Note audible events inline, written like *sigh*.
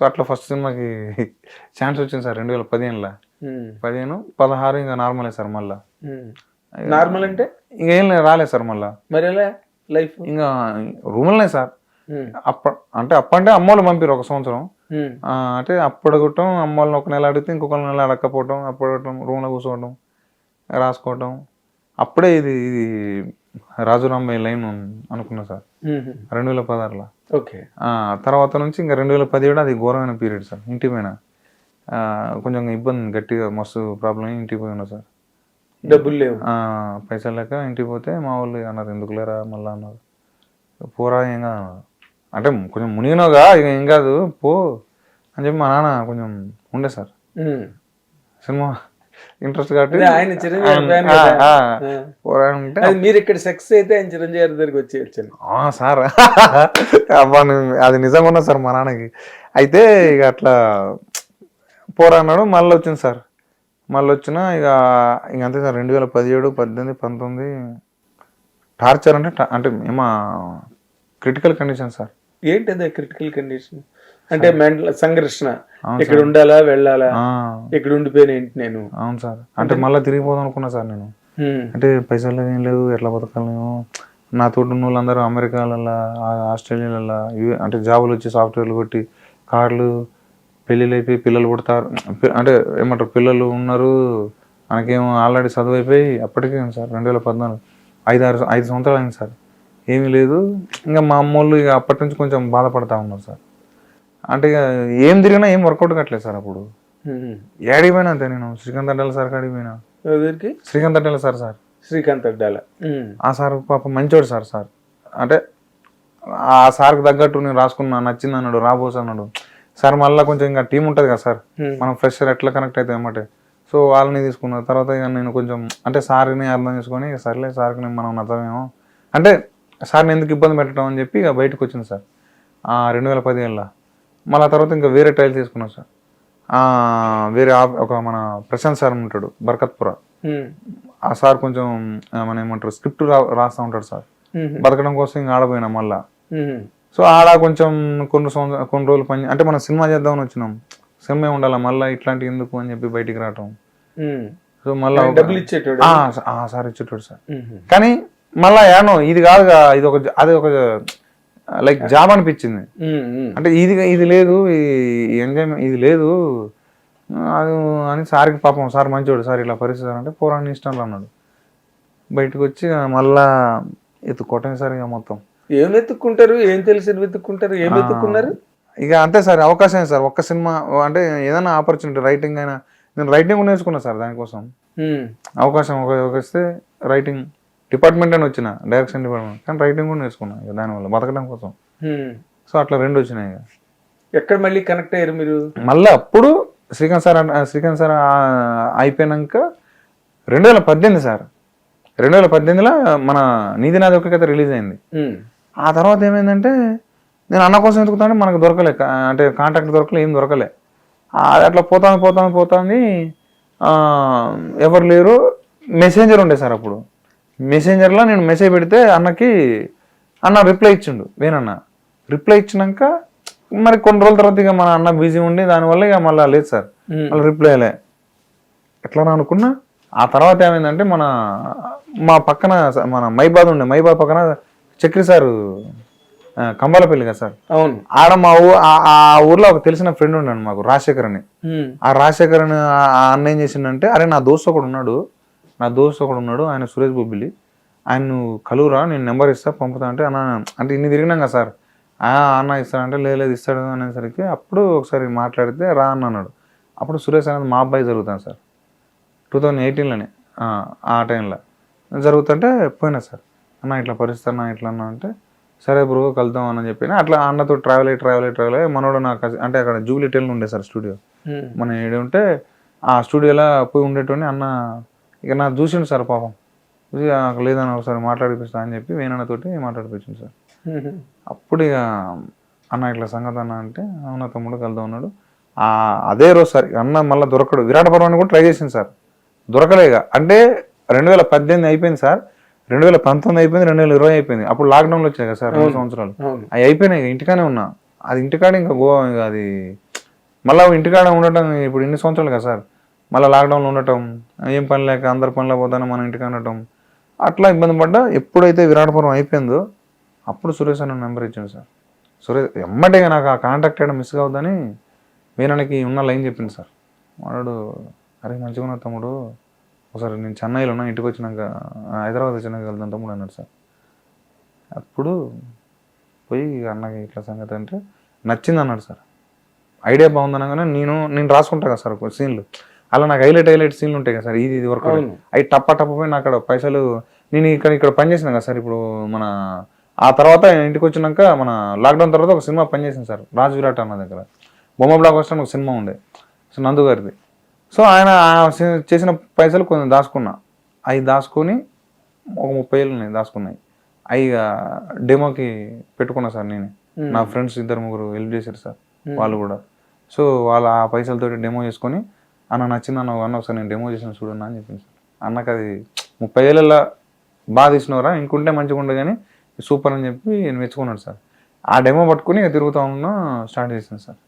So అట్లా first సినిమాకి *laughs* chance వచ్చింది సార్ రెండు వేల పదిహేనులో. పదిహేను పదహారు ఇంకా నార్మలే సార్ మళ్ళా. నార్మల్ అంటే? ఇంకా ఏం లేదు, రాలేదు సార్ మళ్ళా. మరి లైఫ్ ఇంకా రూమ్లనే సార్. అప్ప అంటే అప్ప అంటే అమ్మోళ్ళు పంపిరు ఒక సంవత్సరం. అంటే అప్పుడు అడగటం అమ్మోళ్ళని ఒక నెల అడిగితే ఇంకొక నెల అడగకపోవటం అప్పుడు అడగటం రూమ్లో కూర్చోవడం రాసుకోవటం. అప్పుడే ఇది ఇది రాజురాంబాయి లైన్ అనుకున్నా సార్. రెండు వేల పదహారులో. ఓకే. తర్వాత నుంచి ఇంకా రెండు వేల పదిహేడు అది ఘోరమైన పీరియడ్ సార్ ఇంటి పైన కొంచెం ఇబ్బంది గట్టిగా మస్తు ప్రాబ్లం ఇంటికి పోయినా సార్. డబ్బులు లేవు. పైసలు లేక ఇంటికి పోతే మా వాళ్ళు అన్నారు ఎందుకు లేరా? మళ్ళా అన్నారు. పోరా ఏం కాదు అన్నారు. అంటే కొంచెం మునిగినావుగా ఇక ఏం కాదు పో అని చెప్పి మా నాన్న కొంచెం ఉండే సార్. సినిమా ఇంట్రెస్ట్ కాబట్టి ఆయన చిరంజీవి మీరు ఇక్కడ సెక్స్ అయితే ఆయన చిరంజీవి గారి దగ్గరికి వచ్చేయచ్చు ఆ, సార్. అది నిజంగా ఉన్నా సార్ మా నాన్నకి. అయితే ఇక అట్లా పోరా అన్నాడు మళ్ళీ వచ్చింది సార్. మళ్ళీ వచ్చిన ఇక ఇక అంతే సార్ రెండు వేల పదిహేడు పద్దెనిమిది పంతొమ్మిది. టార్చర్ అంటే అంటే ఏమా క్రిటికల్ కండిషన్ సార్. ఏంటి అదే క్రిటికల్ కండిషన్ అంటే మెంటల్ సంఘర్షణ. ఇక్కడ ఉండాలా వెళ్ళాలా? ఇక్కడ ఉండిపోయిన ఏంటి నేను? అవును సార్. అంటే మళ్ళీ తిరిగిపోదాం అనుకున్నా సార్ నేను. అంటే పైసలు ఏం లేవు ఎట్లా బతకాలేమో నా తోటి ఉన్న వాళ్ళందరూ అమెరికాలలో ఆస్ట్రేలియాలలో ఇవి అంటే జాబులు వచ్చి సాఫ్ట్వేర్లు కొట్టి కార్లు పెళ్ళిళ్ళు అయిపోయి పిల్లలు పుడతారు. అంటే ఏమంటారు పిల్లలు ఉన్నారు మనకేమో ఆల్రెడీ చదువు అయిపోయి అప్పటికే సార్ రెండు వేల పద్నాలుగు. ఐదు ఆరు ఐదు సంవత్సరాలు అయింది సార్. ఏమీ లేదు. ఇంకా మా అమ్మోళ్ళు ఇక అప్పటి నుంచి కొంచెం బాధపడతా ఉన్నారు సార్. అంటే ఇక ఏం తిరిగినా ఏం వర్కౌట్ కావట్లేదు సార్ అప్పుడు. ఉమ్. ఏడికి పోయినా అంతే నేను. శ్రీకాంత్ అడ్డాల సార్ కాడికి పోయినా శ్రీకాంత్ అడ్డాల సార్ సార్. శ్రీకాంత్ అడ్డాల. ఆ సార్ పాప మంచోడు సార్ సార్. అంటే ఆ సార్కి తగ్గట్టు నేను రాసుకున్నా నచ్చింది అన్నాడు రాబోస్ అన్నాడు. సార్ మళ్ళీ కొంచెం ఇంకా టీం ఉంటుంది కదా సార్. మనం ఫ్రెషర్ ఎట్లా కనెక్ట్ అవుతాయి అన్నమాట. సో వాళ్ళని తీసుకున్న తర్వాత ఇక నేను కొంచెం అంటే సార్ని అర్థం చేసుకొని సర్లే సార్కి నేను మనం నచ్చమేమో. అంటే సార్ని ఎందుకు ఇబ్బంది పెట్టడం అని చెప్పి ఇక బయటకు వచ్చింది సార్. ఆ రెండు వేల పదిహేనులో. మళ్ళీ తర్వాత ఇంకా వేరే టైల్ తీసుకున్నాను సార్. ఆ, వేరే ఒక మన ప్రశాంత్ సార్ ఉంటాడు బర్కత్పుర. ఆ సార్ కొంచెం మన ఏమంటారు స్క్రిప్ట్ రాస్తూ ఉంటాడు సార్. బతకడం కోసం ఇంకా ఆడపోయినా మళ్ళా. సో ఆడ కొంచెం కొన్ని సంవత్సరం కొన్ని రోజులు పని అంటే మనం సినిమా చేద్దామని వచ్చినాం. సినిమా ఉండాలా మళ్ళీ ఇట్లాంటి ఎందుకు అని చెప్పి బయటికి రావటం. సో మళ్ళీ డబ్బులు ఇచ్చేటోడు. Sir ఇచ్చేటోడు sir. కానీ మళ్ళా యానో ఇది కాదుగా ఇది ఒక అది ఒక లైక్ జాబ్ అనిపించింది. అంటే ఇది ఇది లేదు ఈ ఎంజాయ్మెంట్ ఇది లేదు. అది అని సార్కి పాపం సార్ మంచోడు సార్ ఇలా పరిస్థితి అంటే పోరాని ఇష్టంలో అన్నాడు. బయటకు వచ్చి మళ్ళా ఎత్తుకోవటం సార్ ఇక మొత్తం. ఏం వెతుక్కుంటారు ఏం తెలిసి వెతుక్కుంటారు ఏం వెతుక్కున్నారు? ఇక అంతే సార్ అవకాశం సార్. ఒక్క సినిమా అంటే ఏదైనా ఆపర్చునిటీ రైటింగ్ అయినా నేను రైటింగ్ కూడా నేర్చుకున్నా సార్ దానికోసం. అవకాశం ఒక ఇస్తే రైటింగ్ డిపార్ట్మెంట్ అని వచ్చిన డైరెక్షన్ డిపార్ట్మెంట్. కానీ రైటింగ్ కూడా నేర్చుకున్నా ఇక దానివల్ల బతకడం కోసం. సో అట్లా రెండు వచ్చినాయి ఇక. ఎక్కడ మళ్ళీ కనెక్ట్ అయ్యారు మీరు? మళ్ళీ అప్పుడు శ్రీకాంత్ సార్ శ్రీకాంత్ సార్ అయిపోయినాక రెండు వేల పద్దెనిమిది సార్. రెండు వేల పద్దెనిమిదిలో మన నీది నాది ఒక కథ రిలీజ్ అయింది. ఆ తర్వాత ఏమైందంటే నేను అన్న కోసం ఎత్తుకుతానే మనకు దొరకలే అంటే కాంటాక్ట్ దొరకలే ఏం దొరకలే. అది అట్లా పోతాంది పోతాంది ఆ, ఎవరు లేరు మెసెంజర్ ఉండే సార్ అప్పుడు. మెసెంజర్లో నేను మెసేజ్ పెడితే అన్నకి అన్న రిప్లై ఇచ్చిండు. వేనన్న రిప్లై ఇచ్చినాక మరి కొన్ని రోజుల తర్వాత ఇక మన అన్న బిజీ ఉండి దానివల్ల ఇక మళ్ళీ లేదు సార్. మళ్ళీ రిప్లై లే ఎట్లా అనుకున్నా? ఆ తర్వాత ఏమైందంటే మన మా పక్కన మన మైబాద్ ఉండే మైబాద్ పక్కన చక్రి సారు కంబాలపల్లి కదా సార్. అవును. ఆడ మా ఊ ఆ- ఊర్లో ఒక తెలిసిన ఫ్రెండ్ ఉన్నాడు మాకు రాజశేఖర్ అని. ఆ రాజశేఖర్ అని అన్న ఏం చేసిండంటే అరే నా దోస్త్ ఒకడు ఉన్నాడు నా దోస్త్ ఒకడు ఉన్నాడు ఆయన సురేష్ బొబ్బిలి. ఆయన నువ్వు కలువురా నేను నెంబర్ ఇస్తా పంపుతా అంటే అన్న అంటే ఇన్ని తిరిగినాం కదా సార్ అన్న ఇస్తాడంటే "లే, లేదు ఇస్తాడు అనేసరికి అప్పుడు ఒకసారి మాట్లాడితే రా అన్న అన్నాడు. అప్పుడు సురేష్ అనేది మా అబ్బాయి జరుగుతాను సార్. టూ థౌజండ్ ఎయిటీన్లోనే ఆ టైంలో. జరుగుతుంటే పోయినా సార్. అన్న ఇట్లా పరిస్థితి అన్న ఇట్లా అన్న అంటే సరే బ్రో కలుద్దాం అని చెప్పిన అట్లా అన్నతో ట్రావెల్ అయ్యి ట్రావెల్ అయ్యి ట్రావెల్ అయ్యి మనోడు నాకు అంటే అక్కడ జూబ్లీ టెల్ ఉండే సార్ స్టూడియో. మన ఏడు ఉంటే ఆ స్టూడియోలో పోయి ఉండేటోని అన్న ఇక నాకు చూసిండు సార్ పాపం. చూసి "ఆ, లేదన్న ఒకసారి మాట్లాడిపిస్తా అని చెప్పి వేణన్నతోటి మాట్లాడిపించింది సార్. అప్పుడు ఇక అన్న ఇట్లా సంగతి అన్న అంటే అవునా తమ్ముడు కలుద్దాం ఉన్నాడు ఆ అదే రోజు సార్ అన్న మళ్ళీ దొరకడు. విరాట పర్వాన్ని కూడా ట్రై చేసింది సార్. దొరకలే ఇక. అంటే రెండు వేల పద్దెనిమిది అయిపోయింది సార్. రెండు వేల పంతొమ్మిది అయిపోయింది రెండు వేల ఇరవై అయిపోయింది. అప్పుడు లాక్డౌన్లో వచ్చాయి కదా సార్ రెండు సంవత్సరాలు. అవి అయిపోయినాయి ఇంటికానే ఉన్నా. అది ఇంటికాడ ఇంకా గో ఇక అది మళ్ళీ ఇంటికాడ ఉండటం ఇప్పుడు ఇన్ని సంవత్సరాలు కదా సార్. మళ్ళీ లాక్డౌన్లో ఉండటం ఏం పని లేక అందరి పనిలో పోతాను మన ఇంటికి అనటం అట్లా ఇబ్బంది పడ్డా ఎప్పుడైతే విరాటపురం అయిపోయిందో అప్పుడు సురేష్ అన్న నెంబర్ ఇచ్చాడు సార్. సురేష్ ఎమ్మటే నాకు ఆ కాంటాక్ట్ చేయడం మిస్ కావద్దని వీరానికి ఉన్న లైన్ చెప్పింది సార్. వాడు అరే మంచిగా ఉన్న తమ్ముడు. ఒకసారి నేను చెన్నైలో ఉన్నా ఇంటికి వచ్చినాక హైదరాబాద్ వచ్చినాక వెళ్తాను తమ్ముడు అన్నాడు సార్. అప్పుడు పోయి అన్నకి ఇట్లా సంగతి అంటే నచ్చింది అన్నాడు సార్. ఐడియా బాగుందనగానే నేను నేను రాసుకుంటా కదా సార్ సీన్లు. అలా నాకు హైలైట్ హైలైట్ సీన్లు ఉంటాయి కదా సార్ ఇది ఇది వర్క్. అవి టప్ప టప్ప పోయి నాకు అక్కడ పైసలు నేను ఇక్కడ ఇక్కడ పని చేసిన కదా సార్ ఇప్పుడు మన ఆ తర్వాత ఇంటికి వచ్చినాక మన లాక్డౌన్ తర్వాత ఒక సినిమా పని చేసింది సార్ రాజ్ విరాట్ అన్న దగ్గర. బొమ్మ బ్లాక్ వస్తే ఒక సినిమా ఉండే సో నందు గారిది. సో ఆయన చేసిన పైసలు కొంచెం దాచుకున్నా. అవి దాచుకొని ఒక ముప్పై ఏళ్ళు ఉన్నాయి దాచుకున్నాయి. అవి డెమోకి పెట్టుకున్నా సార్ నేను. నా ఫ్రెండ్స్ ఇద్దరు ముగ్గురు హెల్ప్ చేశారు సార్ వాళ్ళు కూడా. సో వాళ్ళ ఆ పైసలతో డెమో చేసుకొని అన్న నచ్చింది అన్న అన్న ఒకసారి నేను డెమో చేసిన చూడన్నా అని చెప్పింది. సార్ అన్నకు అది ముప్పై ఏళ్ళల్లో బాగా తీసినవరా? ఇంకుంటే మంచిగా ఉండదు కానీ సూపర్ అని చెప్పి నేను మెచ్చుకున్నాడు సార్. ఆ డెమో పట్టుకుని తిరుగుతూ తిరుగుతా ఉన్నా స్టార్ట్ చేసాను సార్.